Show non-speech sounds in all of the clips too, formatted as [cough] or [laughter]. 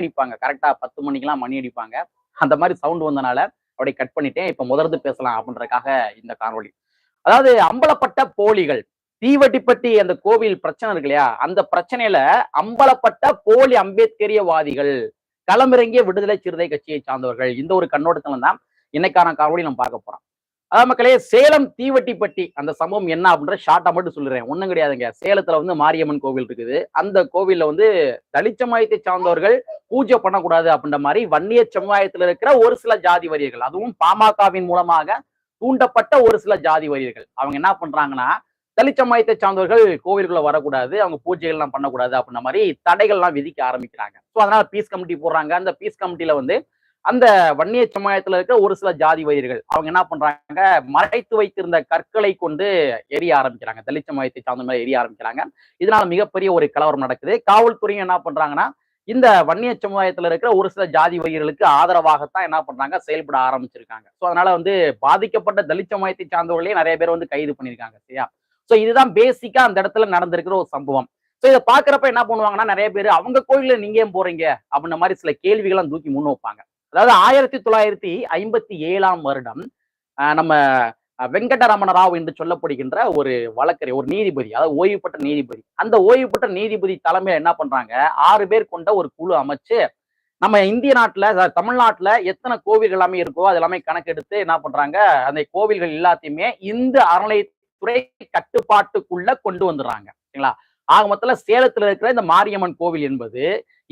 அடிப்பாங்க. கரெக்டாக பத்து மணிக்கெல்லாம் மணி அடிப்பாங்க. அந்த மாதிரி சவுண்ட் வந்தனால அப்படியே கட் பண்ணிட்டேன். இப்போ முதர்ந்து பேசலாம் அப்படின்றதுக்காக இந்த காணொலி அதாவது அம்பலப்பட்ட போலிகள். தீவட்டிப்பட்டி அந்த கோவில் பிரச்சனை இருக்கு இல்லையா? அந்த பிரச்சனையில அம்பலப்பட்ட போலி அம்பேத்கரியவாதிகள் களமிறங்கிய விடுதலை சிறுத்தை கட்சியை சார்ந்தவர்கள். இந்த ஒரு கண்ணோட்டத்துல தான் இன்னைக்கான காணொலி நம்ம பார்க்க போறோம். அதாவது மக்களே சேலம் தீவட்டிப்பட்டி. அந்த சம்பவம் என்ன அப்படின்ற ஷார்ட்டா மட்டும் சொல்லுறேன். ஒண்ணும் கிடையாதுங்க. சேலத்துல வந்து மாரியம்மன் கோவில் இருக்குது. அந்த கோவில்ல வந்து தலித் சமுதாயத்தை சார்ந்தவர்கள் பூஜை பண்ணக்கூடாது அப்படின்ற மாதிரி வன்னிய சமுதாயத்துல இருக்கிற ஒரு சில ஜாதி வரியர்கள் அதுவும் பாமகவின் மூலமாக தூண்டப்பட்ட ஒரு சில ஜாதி வரியர்கள். அவங்க என்ன பண்றாங்கன்னா தலித் சமுதாயத்தை சார்ந்தவர்கள் கோவிலுக்குள்ள வரக்கூடாது அவங்க பூஜைகள் எல்லாம் பண்ணக்கூடாது அப்படின்ற மாதிரி தடைகள்லாம் விதிக்க ஆரம்பிக்கிறாங்க. ஸோ அதனால பீஸ் கமிட்டி போடுறாங்க. அந்த பீஸ் கமிட்டியில வந்து அந்த வன்னிய சமுதாயத்துல இருக்கிற ஒரு சில ஜாதி வயிர்கள் அவங்க என்ன பண்றாங்க? மறைத்து வைத்திருந்த கற்களை கொண்டு எரிய ஆரம்பிக்கிறாங்க. தலித் சமுதாயத்தை சார்ந்த மாதிரி எரிய ஆரம்பிக்கிறாங்க. இதனால மிகப்பெரிய ஒரு கலவரம் நடக்குது. காவல்துறையும் என்ன பண்றாங்கன்னா இந்த வன்னிய சமுதாயத்துல இருக்கிற ஒரு சில ஜாதி வயிர்களுக்கு ஆதரவாகத்தான் என்ன பண்றாங்க? செயல்பட ஆரம்பிச்சிருக்காங்க. ஸோ அதனால வந்து பாதிக்கப்பட்ட தலித் சமுதாயத்தை சார்ந்தவர்களே நிறைய பேர் வந்து கைது பண்ணியிருக்காங்க சரியா? ஸோ இதுதான் பேசிக்கா அந்த இடத்துல நடந்திருக்கிற ஒரு சம்பவம். ஸோ இதை பாக்குறப்ப என்ன பண்ணுவாங்கன்னா நிறைய பேர் அவங்க கோயில நீங்க ஏன் போறீங்க? அப்படின்ற மாதிரி சில கேள்விகள்லாம் தூக்கி முன் வைப்பாங்க. அதாவது ஆயிரத்தி தொள்ளாயிரத்தி ஐம்பத்தி ஏழாம் வருடம் நம்ம வெங்கடரமண ராவ் என்று சொல்லப்படுகின்ற ஒரு வழக்கறி ஒரு நீதிபதி அதாவது ஓய்வு பெற்ற நீதிபதி. அந்த ஓய்வு பெற்ற நீதிபதி தலைமையில என்ன பண்றாங்க? ஆறு பேர் கொண்ட ஒரு குழு அமைச்சு நம்ம இந்திய நாட்டுல தமிழ்நாட்டுல எத்தனை கோவில்கள் எல்லாமே இருக்கோ அது எல்லாமே கணக்கெடுத்து என்ன பண்றாங்க? அந்த கோவில்கள் எல்லாத்தையுமே இந்து அறநிலையத்துறை கட்டுப்பாட்டுக்குள்ள கொண்டு வந்துடுறாங்க. சரிங்களா? ஆக மொத்தத்துல சேலத்துல இருக்கிற இந்த மாரியம்மன் கோவில் என்பது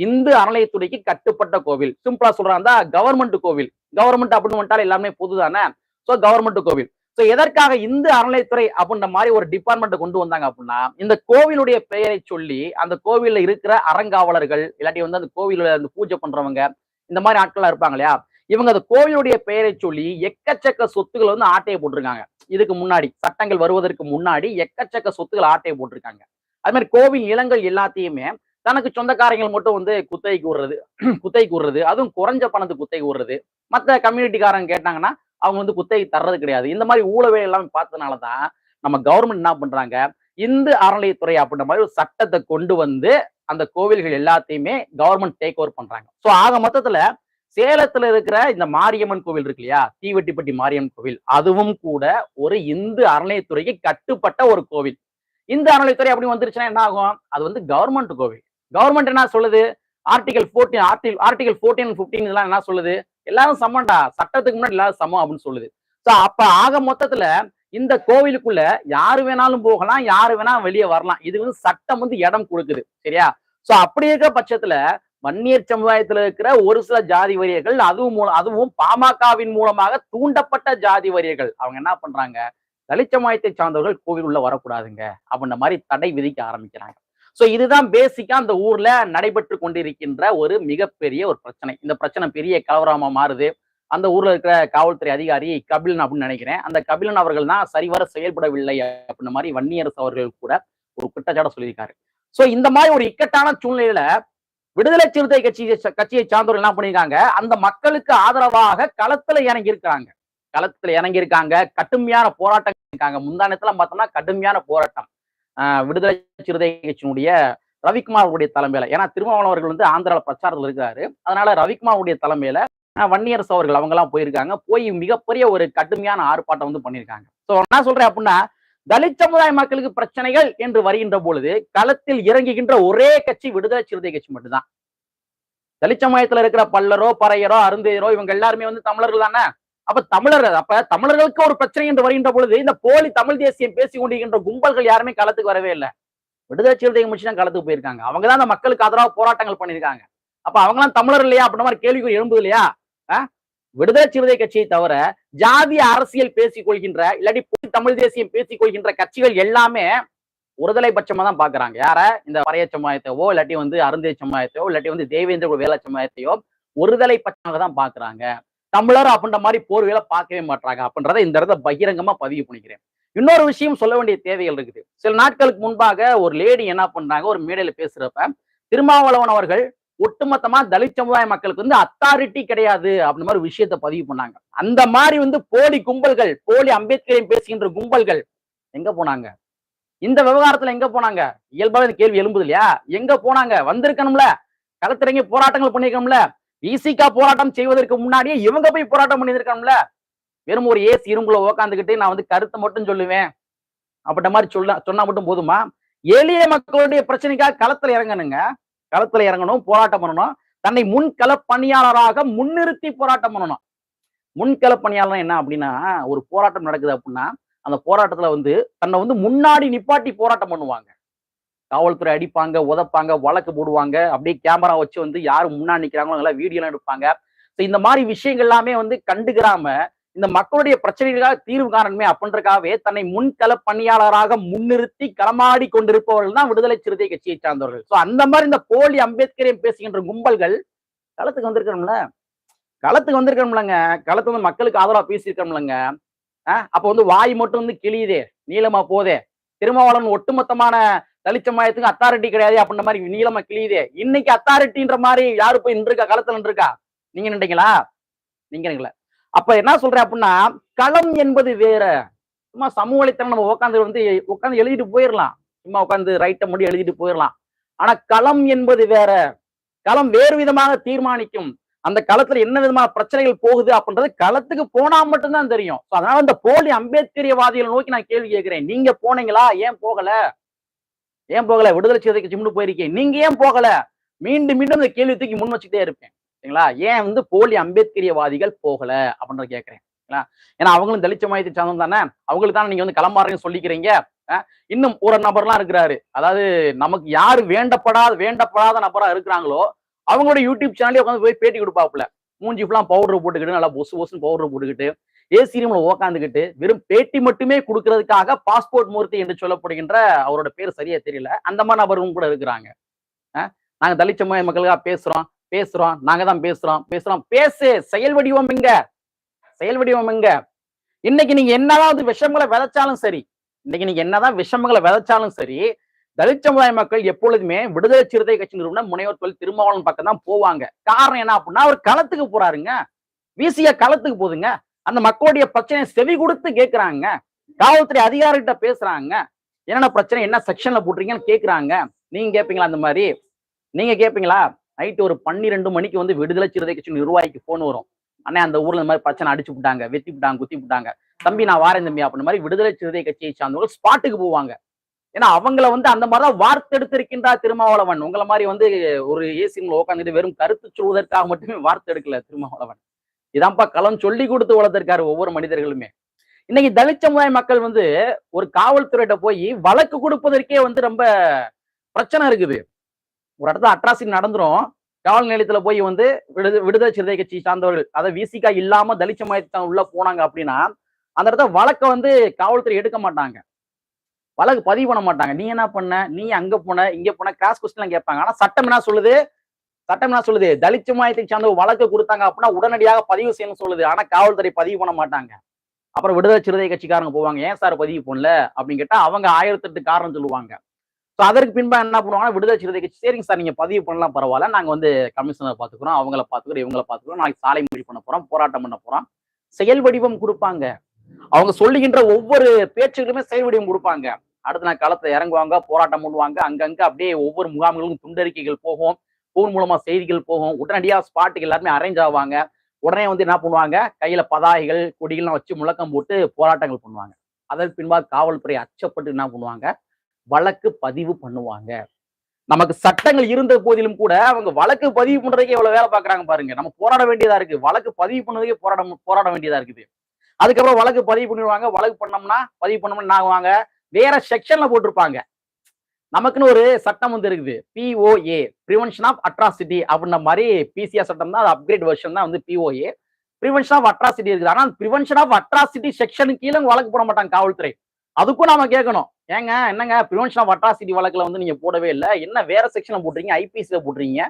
இந்து அறநிலையத்துறைக்கு கட்டுப்பட்ட கோவில். சிம்பிளா சொல்றாங்க கவர்மெண்ட் கோவில். கவர்மெண்ட் அப்படின்னு வந்துட்டால் எல்லாமே பொது சோ ஸோ கவர்மெண்ட் கோவில். ஸோ எதற்காக இந்து அறநிலையத்துறை அப்படின்ற மாதிரி ஒரு டிபார்ட்மெண்ட் கொண்டு வந்தாங்க அப்படின்னா இந்த கோவிலுடைய பெயரை சொல்லி அந்த கோவில்ல இருக்கிற அறங்காவலர்கள் இல்லாட்டி வந்து அந்த கோவிலில் அந்த பூஜை பண்றவங்க இந்த மாதிரி ஆட்கள்லாம் இருப்பாங்க இல்லையா? இவங்க அந்த கோவிலுடைய பெயரை சொல்லி எக்கச்சக்க சொத்துக்களை வந்து ஆட்டையை போட்டிருக்காங்க. இதுக்கு முன்னாடி சட்டங்கள் வருவதற்கு முன்னாடி எக்கச்சக்க சொத்துக்கள் ஆட்டையை போட்டிருக்காங்க. அது மாதிரி கோவில் நிலங்கள் எல்லாத்தையுமே தனக்கு சொந்தக்காரங்கள் மட்டும் வந்து குத்தகைக்கு விடுறது [clears throat] குத்தகைக்கு விடுறது அதுவும் குறைஞ்ச பணத்துக்கு குத்தை விடுறது மற்ற கம்யூனிட்டிக்காரங்க கேட்டாங்கன்னா அவங்க வந்து குத்தகை தர்றது கிடையாது. இந்த மாதிரி ஊழவே எல்லாம் பார்த்ததுனாலதான் நம்ம கவர்மெண்ட் என்ன பண்றாங்க? இந்து அறநிலையத்துறை அப்படின்ற மாதிரி ஒரு சட்டத்தை கொண்டு வந்து அந்த கோவில்கள் எல்லாத்தையுமே கவர்மெண்ட் டேக் ஓவர் பண்றாங்க. ஸோ ஆக மொத்தத்துல சேலத்துல இருக்கிற இந்த மாரியம்மன் கோவில் இருக்கு இல்லையா? தீவெட்டிப்பட்டி மாரியம்மன் கோவில். அதுவும் கூட ஒரு இந்து அறநிலையத்துறைக்கு கட்டுப்பட்ட ஒரு கோவில். இந்த அறநிலையத்துறை அப்படி வந்துருச்சுன்னா என்ன ஆகும்? அது வந்து கவர்மெண்ட் கோவில். கவர்மெண்ட் என்ன சொல்லுது? Article fourteen article article fourteen fifteen இதெல்லாம் என்ன சொல்லுது? எல்லாரும் சமம்டா. சட்டத்துக்கு முன்னாடி எல்லாரும் சமம் அப்படின்னு சொல்லுது. ஸோ அப்ப ஆக மொத்தத்துல இந்த கோவிலுக்குள்ள யாரு வேணாலும் போகலாம் யாரு வேணா வெளியே வரலாம். இது வந்து சட்டம் வந்து இடம் கொடுக்குது. சரியா? சோ அப்படி இருக்கிற பட்சத்துல வன்னியர் சமுதாயத்துல இருக்கிற ஒரு சில ஜாதி வரியர்கள் அதுவும் மூலம் அதுவும் பாமகவின் மூலமாக தூண்டப்பட்ட ஜாதி வரியர்கள் அவங்க என்ன பண்றாங்க? தலித் சமுதாயத்தை சார்ந்தவர்கள் கோவில் உள்ள வரக்கூடாதுங்க அப்படின்ற மாதிரி தடை விதிக்க ஆரம்பிக்கிறாங்க. ஸோ இதுதான் பேசிக்கா அந்த ஊர்ல நடைபெற்று கொண்டிருக்கின்ற ஒரு மிகப்பெரிய ஒரு பிரச்சனை. இந்த பிரச்சனை பெரிய கலவரமா மாறுது. அந்த ஊர்ல இருக்கிற காவல்துறை அதிகாரி கபிலன் அப்படின்னு நினைக்கிறேன். அந்த கபிலன் அவர்கள் தான் சரிவர செயல்படவில்லை அப்படின்ற மாதிரி வன்னியரசு அவர்கள் கூட ஒரு குற்றச்சாட்டை சொல்லியிருக்காரு. ஸோ இந்த மாதிரி ஒரு இக்கட்டான சூழ்நிலையில விடுதலை சிறுத்தை கட்சி கட்சியை சார்ந்தவர்கள் என்ன பண்ணியிருக்காங்க? அந்த மக்களுக்கு ஆதரவாக களத்துல இறங்கி இருக்காங்க. களத்துல இறங்கி இருக்காங்க. கடுமையான போராட்டம் இருக்காங்க முந்தானத்துல பார்த்தோம்னா கடுமையான போராட்டம். விடுதலை சிறுத்தை கட்சியினுடைய ரவிக்குமாருடைய தலைமையில ஏன்னா திருமாவளவன் அவர்கள் வந்து ஆந்திரால பிரச்சாரத்தில் இருக்காரு அதனால ரவிக்குமாருடைய தலைமையில வன்னியரசு அவர்கள் அவங்க எல்லாம் போயிருக்காங்க. போய் மிகப்பெரிய ஒரு கடுமையான ஆர்ப்பாட்டம் வந்து பண்ணியிருக்காங்க. ஸோ நான் சொல்றேன் அப்படின்னா தலித் சமுதாய மக்களுக்கு பிரச்சனைகள் என்று வருகின்ற பொழுது களத்தில் இறங்குகின்ற ஒரே கட்சி விடுதலை சிறுத்தை கட்சி மட்டும்தான். தலித் சமுதாயத்துல இருக்கிற பல்லரோ பறையரோ அருந்தையரோ இவங்க எல்லாருமே வந்து தமிழர்கள் தானே? அப்ப தமிழர் அப்ப தமிழர்களுக்கு ஒரு பிரச்சனை என்று வருகின்ற பொழுது இந்த போலி தமிழ் தேசியம் பேசி கொண்டிருக்கின்ற கும்பல்கள் யாருமே களத்துக்கு வரவே இல்லை. விடுதலை சிறுத்தை கட்சி தான் களத்துக்கு போயிருக்காங்க. அவங்க தான் அந்த மக்களுக்கு ஆதரவாக போராட்டங்கள் பண்ணியிருக்காங்க. அப்ப அவங்களாம் தமிழர் இல்லையா அப்படின்ற மாதிரி கேள்விக்குள் எழும்புது இல்லையா? விடுதலை சிறுத்தை கட்சியை தவிர ஜாதிய அரசியல் பேசிக் கொள்கின்ற இல்லாட்டி தமிழ் தேசியம் பேசிக் கொள்கின்ற கட்சிகள் எல்லாமே ஒருதலை பட்சமா தான் பாக்குறாங்க. யார? இந்த வரைய சமுதாயத்தையோ இல்லாட்டி வந்து அருந்தே சமுதாயத்தையோ இல்லாட்டி வந்து தேவேந்திர வேலை சமுதாயத்தையோ ஒருதலை பட்சமாக தான் பாக்குறாங்க. தமிழர் அப்படின்ற மாதிரி போர்வையில பார்க்கவே மாட்டாங்க அப்படின்றத இந்த இடத்த பகிரங்கமா பதிவு பண்ணிக்கிறேன். இன்னொரு விஷயம் சொல்ல வேண்டிய தேவைகள் இருக்குது. சில நாட்களுக்கு முன்பாக ஒரு லேடி என்ன பண்றாங்க? ஒரு மேடையில பேசுறப்ப திருமாவளவன் அவர்கள் ஒட்டுமொத்தமா தலித் சமுதாய மக்களுக்கு வந்து அத்தாரிட்டி கிடையாது அப்படின்ற மாதிரி விஷயத்த பதிவு பண்ணாங்க. அந்த மாதிரி வந்து போலி கும்பல்கள் போலி அம்பேத்கரையும் பேசுகின்ற கும்பல்கள் எங்க போனாங்க? இந்த விவகாரத்துல எங்க போனாங்க? இயல்பாக இந்த கேள்வி எழும்புது இல்லையா? எங்க போனாங்க? வந்திருக்கணும்ல. களத்திறங்கி போராட்டங்கள் பண்ணிருக்கணும்ல. விசிகா போராட்டம் செய்வதற்கு முன்னாடியே இவங்க போய் போராட்டம் பண்ணியிருக்கணும்ல வெறும் ஒரு ஏசி இரும்புல உக்காந்துக்கிட்டு நான் வந்து கருத்தை மட்டும் சொல்லுவேன். அப்படின்ற மாதிரி சொல்ல சொன்னா மட்டும் போதுமா? எளிய மக்களுடைய பிரச்சனைக்காக களத்துல இறங்கணுங்க. களத்துல இறங்கணும் போராட்டம் பண்ணணும். தன்னை முன்கள பணியாளராக முன்னிறுத்தி போராட்டம் பண்ணணும். முன்கள பணியாளர் என்ன அப்படின்னா ஒரு போராட்டம் நடக்குது அப்படின்னா அந்த போராட்டத்துல வந்து தன்னை வந்து முன்னாடி நிப்பாட்டி போராட்டம் பண்ணுவாங்க. காவல்துறை அடிப்பாங்க உதப்பாங்க வழக்கு போடுவாங்க. அப்படியே கேமரா வச்சு வந்து யாரு முன்னாடி நிற்கிறாங்களோ நல்லா வீடியோலாம் எடுப்பாங்க. ஸோ இந்த மாதிரி விஷயங்கள் எல்லாமே வந்து கண்டுக்கிறாம இந்த மக்களுடைய பிரச்சனைகளுக்காக தீர்வு காரணமே அப்படின்றக்காகவே தன்னை முன்கள பணியாளராக முன்னிறுத்தி களமாடி கொண்டிருப்பவர்கள் தான் விடுதலை சிறுத்தை கட்சியை சார்ந்தவர்கள். ஸோ அந்த மாதிரி இந்த போலி அம்பேத்கரையும் பேசுகின்ற கும்பல்கள் களத்துக்கு வந்திருக்கிறோம்ல? களத்துக்கு வந்திருக்கிறோம்லங்க. களத்து வந்து மக்களுக்கு ஆதரவா பேசியிருக்கிறோம்லங்க. ஆஹ் அப்ப வந்து வாய் மட்டும் வந்து கிளியுதே நீளமா போதே. திருமாவளவன் ஒட்டுமொத்தமான தலிச்சமாயத்துக்கு அத்தாரிட்டி கிடையாது அப்படின்ற மாதிரி நீளமா கிளியுதே இன்னைக்கு அத்தாரிட்டின்ற மாதிரி யாரு போய் நின்றுக்கா களத்துல நின்றுக்கா நீங்க நின்றீங்களா? நீங்க நினைக்கல அப்ப என்ன சொல்றேன் அப்படின்னா களம் என்பது வேற. சும்மா சமூக வலைத்தளம் நம்ம உட்காந்து வந்து உட்காந்து எழுதிட்டு போயிடலாம் சும்மா உட்காந்து ரைட்டை முடி எழுதிட்டு போயிடலாம் ஆனா களம் என்பது வேற. களம் வேறு விதமாக தீர்மானிக்கும். அந்த களத்துல என்ன விதமான பிரச்சனைகள் போகுது அப்படின்றது களத்துக்கு போனா மட்டும்தான் தெரியும். அதனால அந்த போலி அம்பேத்கரியவாதிகளை நோக்கி நான் கேள்வி கேட்கிறேன். நீங்க போனீங்களா? ஏன் போகல? ஏன் போகல? விடுதலை சிறுத்தை கட்சி போயிருக்கேன் நீங்க ஏன் போகல? மீண்டும் மீண்டும் இந்த கேள்வி தூக்கி முன் வச்சுக்கிட்டே இருப்பேன். சரிங்களா? ஏன் வந்து போலி அம்பேத்கரியவாதிகள் போகல அப்படின்றத கேட்கிறேன். ஏன்னா அவங்களும் தலிச்ச மாயத்தை சார்ந்தம் தானே. அவங்களுக்கு தான் நீங்க வந்து களமாறுன்னு சொல்லிக்கிறீங்க. இன்னும் ஒரு நபர்லாம் இருக்கிறாரு. அதாவது நமக்கு யாரு வேண்டப்படாத வேண்டப்படாத நபரா இருக்கிறாங்களோ அவங்களோட யூடியூப் சேனலே உட்காந்து போய் பேட்டி கொடுப்பாப்புல. மூஞ்சி ஃபுல்லாம் பவுடர் போட்டுக்கிட்டு நல்லா பொசு பொசுன்னு பவுடர் போட்டுக்கிட்டு ஏசி ரூம்ல உக்காந்துக்கிட்டு வெறும் பேட்டி மட்டுமே கொடுக்கறதுக்காக பாஸ்போர்ட் மூர்த்தி என்று சொல்லப்படுகின்ற அவரோட பேர் சரியா தெரியல. அந்த மாதிரி நபரும் கூட இருக்கிறாங்க. அஹ் நாங்க தலிச்சமய மக்களுக்காக பேசுறோம் பேசுறோம் நாங்க தான் பேசுறோம் பேசுறோம். பேசு செயல் வடிவம் எங்க? செயல் வடிவம் எங்க? இன்னைக்கு நீங்க என்னதான் வந்து விஷமங்களை விதைச்சாலும் சரி இன்னைக்கு நீங்க என்னதான் விஷமங்களை விதைச்சாலும் சரி தலித் சமுதாய மக்கள் எப்பொழுதுமே விடுதலை சிறுத்தை கட்சி நிறுவனம் முனைவர் தொழில் திருமாவளவன் பக்கம் தான் போவாங்க. காரணம் என்ன அப்படின்னா அவர் களத்துக்கு போறாருங்க. விசிய களத்துக்கு போகுதுங்க. அந்த மக்களுடைய பிரச்சனையை செவி கொடுத்து கேட்கிறாங்க காவல்துறை அதிகாரிகிட்ட பேசுறாங்க. என்னென்ன பிரச்சனை என்ன செக்ஷன்ல போட்டுறீங்கன்னு கேக்குறாங்க. நீங்க கேட்பீங்களா அந்த மாதிரி? நீங்க கேட்பீங்களா நைட்டு ஒரு பன்னிரெண்டு மணிக்கு வந்து விடுதலை சிறுத்தை கட்சி நிர்வாகிக்கு போன் வரும். அண்ணே அந்த ஊர்ல இந்த மாதிரி பிரச்சனை அடிச்சு விட்டாங்க வெட்டி விட்டாங்க குத்தி விட்டாங்க தம்பி நான் வாரேன் தம்பி அப்படின்ற மாதிரி விடுதலை சிறுத்தை கட்சியை சார்ந்தவர்கள் ஸ்பாட்டுக்கு போவாங்க. ஏன்னா அவங்கள வந்து அந்த மாதிரிதான் வார்த்தெடுத்திருக்கின்றார் திருமாவளவன். உங்களை மாதிரி வந்து ஒரு ஏசிம்ல உட்காந்துட்டு வெறும் கருத்து சொல்வதற்காக மட்டுமே வார்த்தை எடுக்கல திருமாவளவன். இதான்ப்பா களம் சொல்லி கொடுத்து வளர்த்திருக்காரு ஒவ்வொரு மனிதர்களுமே. இன்னைக்கு தலித் சமுதாய மக்கள் வந்து ஒரு காவல்துறையிட்ட போய் வழக்கு கொடுப்பதற்கே வந்து ரொம்ப பிரச்சனை இருக்குது. ஒரு இடத்துல அட்ராசிட்டி நடந்துரும். காவல் நிலையத்துல போய் வந்து விடுத விடுதலை சிறுதை கட்சி சார்ந்தவர்கள் அதை விசிகா இல்லாம தலித் சமுதாயத்தை உள்ள போனாங்க அப்படின்னா அந்த இடத்துல வழக்க வந்து காவல்துறை எடுக்க மாட்டாங்க. வழக்கு பதிவு பண்ண மாட்டாங்க. நீ என்ன பண்ண? நீ அங்க போன இங்க போன கிராஸ் கொஸ்டின் கேட்பாங்க. ஆனா சட்டம் என்ன சொல்லுது? சட்டம் என்ன சொல்லுது? தலித் சமுதாயத்தை சார்ந்த வழக்கு கொடுத்தாங்க அப்படின்னா உடனடியாக பதிவு செய்யணும்னு சொல்லுது. ஆனா காவல்துறை பதிவு பண்ண மாட்டாங்க. அப்புறம் விடுதலை சிறுதை கட்சிக்காரங்க போவாங்க. ஏன் சார் பதிவு பண்ணல? அப்படின்னு கேட்டா அவங்க ஆயிரத்தி எட்டு காரணம் சொல்லுவாங்க. ஸோ அதற்கு பின்பா என்ன பண்ணுவாங்கன்னா விடுதலை சிறுத்தை கட்சி சரிங்க சார் நீங்க பதிவு பண்ணலாம் பரவாயில்ல. நாங்க வந்து கமிஷனர் பாத்துக்கிறோம் அவங்கள பாத்துக்கிறோம் இவங்கள பாத்துக்கிறோம் நாளைக்கு சாலை மொழி பண்ண போறோம் போராட்டம் பண்ண போறோம். செயல் வடிவம் கொடுப்பாங்க. அவங்க சொல்லுகின்ற ஒவ்வொரு பேச்சுகளுமே செயல் வடிவம் கொடுப்பாங்க. அடுத்த நாள் களத்துல இறங்குவாங்க போராட்டம் பண்ணுவாங்க. அங்கங்க அப்படியே ஒவ்வொரு முகாம்களுக்கும் துண்டறிக்கைகள் போகும். போன் மூலமா செய்திகள் போகும். உடனடியா ஸ்பாட்டுக்கு எல்லாருமே அரேஞ்ச் ஆவாங்க. உடனே வந்து என்ன பண்ணுவாங்க? கையில பதாகைகள் கொடிகள்லாம் வச்சு முழக்கம் போட்டு போராட்டங்கள் பண்ணுவாங்க. அதன் பின்பாக காவல்துறை அச்சப்பட்டு என்ன பண்ணுவாங்க? வழக்கு பதிவு பண்ணுவாங்க. நமக்கு சட்டங்கள் இருந்த போதிலும் கூட அவங்க வழக்கு பதிவு பண்றதுக்கே எவ்வளவு வேலை பாக்குறாங்க பாருங்க. நம்ம போராட வேண்டியதா இருக்கு. வழக்கு பதிவு பண்ணதுக்கே போராட போராட வேண்டியதா இருக்குது. அதுக்கப்புறம் வழக்கு பதிவு பண்ணிடுவாங்க. வழக்கு பண்ணோம்னா பதிவு பண்ணோம்னா என்ன ஆகுவாங்க? வேற செக்ஷன்ல போட்டிருப்பாங்க. நமக்குன்னு ஒரு சட்டம் வந்து இருக்குது. பிஓஏ ப்ரிவென்ஷன் ஆஃப் அட்ராசிட்டி அப்படின்ற மாதிரி பிசிஆர் சட்டம் தான் அது அப்கிரேட் வெர்ஷன் தான் வந்து பிஓஏ ப்ரிவென்ஷன் ஆஃப் அட்ராசிட்டி இருக்குது. ஆனால் ப்ரிவென்ஷன் ஆஃப் அட்ராசிட்டி செக்ஷனுக்கு கீழே வழக்கு போட மாட்டாங்க காவல்துறை. அதுக்கும் நாம கேட்கணும். ஏங்க என்னங்க? ப்ரிவென்ஷன் ஆஃப் அட்ராசிட்டி வழக்குல வந்து நீங்க போடவே இல்லை. என்ன வேற செக்ஷனை போட்டுறீங்க ஐபிசில போடுறீங்க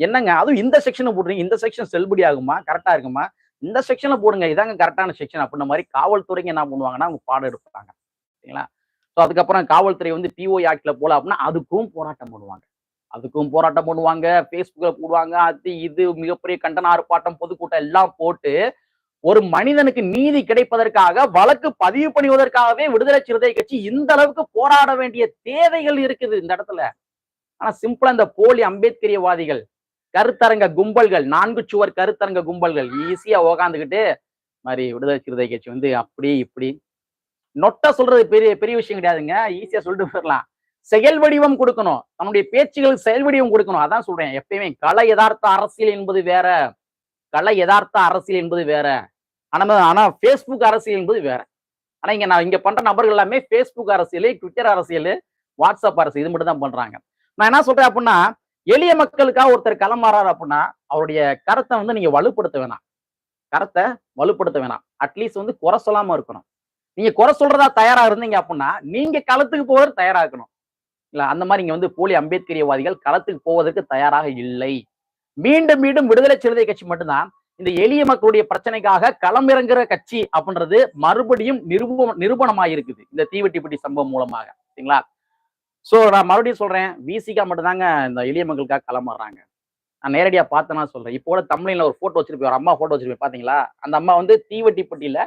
என்னங்க? அதுவும் இந்த செக்ஷனை போடுறீங்க இந்த செக்ஷன் செல்லுபடி ஆகுமா? கரெக்டா இருக்குமா? இந்த செக்ஷன்ல போடுங்க. இதாங்க கரெக்டான செக்ஷன் அப்படின்ற மாதிரி காவல்துறைக்கு என்ன பண்ணுவாங்கன்னா அவங்க பாடம் எடுப்பாங்க. சரிங்களா? ஸோ அதுக்கப்புறம் காவல்துறை வந்து பிஓ ஆக்டில் போல அப்படின்னா அதுக்கும் போராட்டம் பண்ணுவாங்க அதுக்கும் போராட்டம் பண்ணுவாங்க ஃபேஸ்புக்கில் போடுவாங்க. அது இது மிகப்பெரிய கண்டன ஆர்ப்பாட்டம் பொதுக்கூட்டம் எல்லாம் போட்டு ஒரு மனிதனுக்கு நீதி கிடைப்பதற்காக வழக்கு பதிவு பண்ணுவதற்காகவே விடுதலை சிறுத்தை கட்சி இந்த அளவுக்கு போராட வேண்டிய தேவைகள் இருக்குது இந்த இடத்துல. ஆனா சிம்பிளா இந்த போலி அம்பேத்கரியவாதிகள் கருத்தரங்க கும்பல்கள் நான்கு சுவர் கருத்தரங்க கும்பல்கள் ஈஸியா உக்காந்துக்கிட்டு மாதிரி விடுதலை சிறுத்தை கட்சி வந்து அப்படி இப்படி நொட்டா சொல்றது பெரிய பெரிய விஷயம் கிடையாதுங்க. ஈஸியா சொல்லிட்டு போயிடலாம். செயல் வடிவம் கொடுக்கணும். நம்முடைய பேச்சுகளுக்கு செயல் வடிவம் கொடுக்கணும். அதான் சொல்றேன். எப்பயுமே கலை யதார்த்த அரசியல் என்பது வேற. கலை யதார்த்த அரசியல் என்பது வேற. ஆனா ஆனா ஃபேஸ்புக் அரசியல் என்பது வேற. ஆனா இங்க நான் இங்க பண்ற நபர்கள் எல்லாமே ஃபேஸ்புக் அரசியல் ட்விட்டர் அரசியல் வாட்ஸ்அப் அரசியல். இது மட்டும் தான் பண்றாங்க. நான் என்ன சொல்றேன் அப்படின்னா எளிய மக்களுக்காக ஒருத்தர் களமாறாரு அப்படின்னா அவருடைய கருத்தை வந்து நீங்க வலுப்படுத்த வேணாம். கருத்தை வலுப்படுத்த வேணாம். அட்லீஸ்ட் வந்து குறை சொல்லாம இருக்கணும். நீங்க குறை சொல்றதா தயாரா இருந்தீங்க அப்படின்னா நீங்க களத்துக்கு போவதற்கு தயாரா இருக்கணும் இல்ல அந்த மாதிரி இங்க வந்து போலி அம்பேத்கரியவாதிகள் களத்துக்கு போவதற்கு தயாராக இல்லை. மீண்டும் மீண்டும் விடுதலை சிறுத்தை கட்சி மட்டும்தான் இந்த எளிய மக்களுடைய பிரச்சனைக்காக களமிறங்குற கட்சி அப்படின்றது மறுபடியும் நிரூபம் நிரூபணமாயிருக்குது இந்த தீவெட்டிப்பட்டி சம்பவம் மூலமாக. சரிங்களா? சோ நான் மறுபடியும் சொல்றேன் விசிகா மட்டும்தாங்க இந்த எளிய மக்களுக்காக களமாடுறாங்க நான் நேரடியா பார்த்தேன்னா சொல்றேன். இப்போ கூட தமிழ்ல ஒரு போட்டோ வச்சிருப்பேன் ஒரு அம்மா போட்டோ வச்சிருப்பேன் பாத்தீங்களா? அந்த அம்மா வந்து தீவெட்டிப்பட்டியில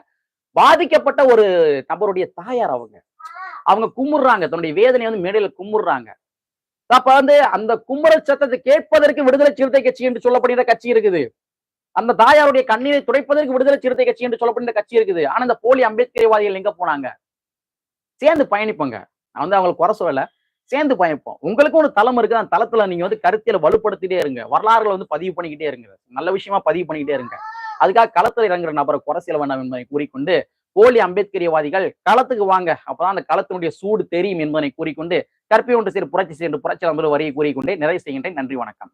பாதிக்கப்பட்ட ஒரு நபருடைய தாயார் அவங்க. அவங்க கும்பிடுறாங்க தன்னுடைய வேதனை வந்து மேடையில கும்பிடுறாங்க அப்ப வந்து அந்த கும்புறல் சத்தத்தை கேட்பதற்கு விடுதலை சிறுத்தை கட்சி என்று சொல்லப்படுகிற கட்சி இருக்குது. அந்த தாயாருடைய கண்ணீரை துடைப்பதற்கு விடுதலை சிறுத்தை கட்சி என்று சொல்லப்படுகிற கட்சி இருக்குது. ஆனா இந்த போலி அம்பேத்கர்வாதிகள் எங்க போனாங்க? சேர்ந்து பயணிப்பாங்க. நான் வந்து அவங்களுக்கு குறை சொல்லலை. சேர்ந்து பயப்போம் உங்களுக்கும் ஒரு தளம் இருக்கு அந்த தளத்துல நீங்க வந்து கருத்தியல வலுப்படுத்திட்டே இருங்க. வரலாறுகளை வந்து பதிவு பண்ணிக்கிட்டே இருங்க. நல்ல விஷயமா பதிவு பண்ணிக்கிட்டே இருங்க. அதுக்காக களத்தில் இறங்குற நபரை குறை வேண்டாம் என்பதை கூறிக்கொண்டு போலி அம்பேத்கரியவாதிகள் களத்துக்கு வாங்க. அப்பதான் அந்த களத்தினுடைய சூடு தெரியும் என்பதனை கூறிக்கொண்டு கற்பி ஒன்று சிறு புரட்சி சென்று புரட்சி நம்பர் வரியை கூறிக்கொண்டே நிறைவு செய்கின்றேன். நன்றி வணக்கம்.